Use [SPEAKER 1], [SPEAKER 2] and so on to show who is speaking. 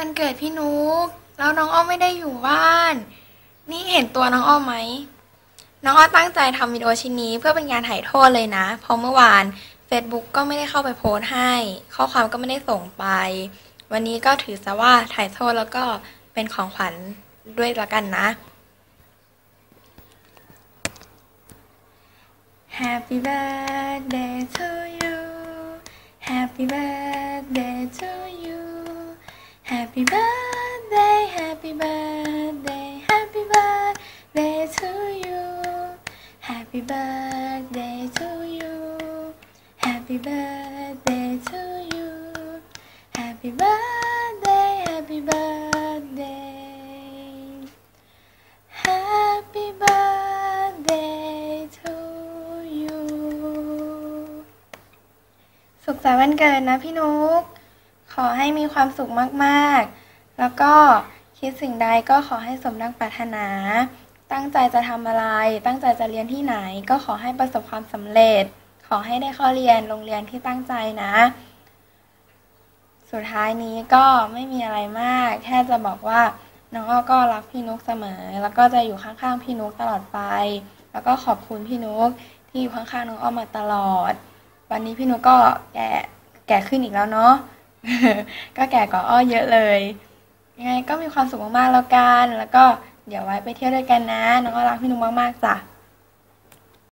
[SPEAKER 1] วันเกิดพี่นุกแล้วน้องอ้อมไม่ได้อยู่บ้าน นี่เห็นตัวน้องอ้อมไหม น้องอ้อมตั้งใจทำวิดีโอชิ้นนี้เพื่อเป็นการถ่ายโทษเลยนะ เพราะเมื่อวาน Facebook ก็ไม่ได้เข้าไปโพสให้ ข้อความก็ไม่ได้ส่งไป วันนี้ก็ถือซะว่าถ่ายโทษแล้วก็เป็นของขวัญด้วยละกันนะ Happy birthday to you Happy birthday to you Happy birthday Happy birthday Happy birthday to you Happy birthday to you Happy birthday to you Happy birthday Happy birthday Happy birthday to you สุขสันต์วันเกิดนะพี่นุก ขอให้มีความสุขมากๆ แล้วก็คิดสิ่งใดก็ขอให้สมดังปรารถนา ตั้งใจจะทำอะไร ตั้งใจจะเรียนที่ไหน ก็ขอให้ประสบความสำเร็จ ขอให้ได้ข้าเรียนโรงเรียนที่ตั้งใจนะ สุดท้ายนี้ก็ไม่มีอะไรมาก แค่จะบอกว่าน้องอ้อก็รักพี่นุกเสมอ แล้วก็จะอยู่ข้างๆพี่นุกตลอดไป แล้วก็ขอบคุณพี่นุกที่อยู่ข้างๆน้องอ้อมมาตลอด วันนี้พี่นุกก็แก่แก่ขึ้นอีกแล้วเนาะ ก็แก่กว่าอ้อเยอะเลย ยังไงก็มีความสุขมากๆแล้วกัน แล้วก็เดี๋ยวไว้ไปเที่ยวด้วยกันนะ น้องก็รักพี่นุกมากๆจ้ะ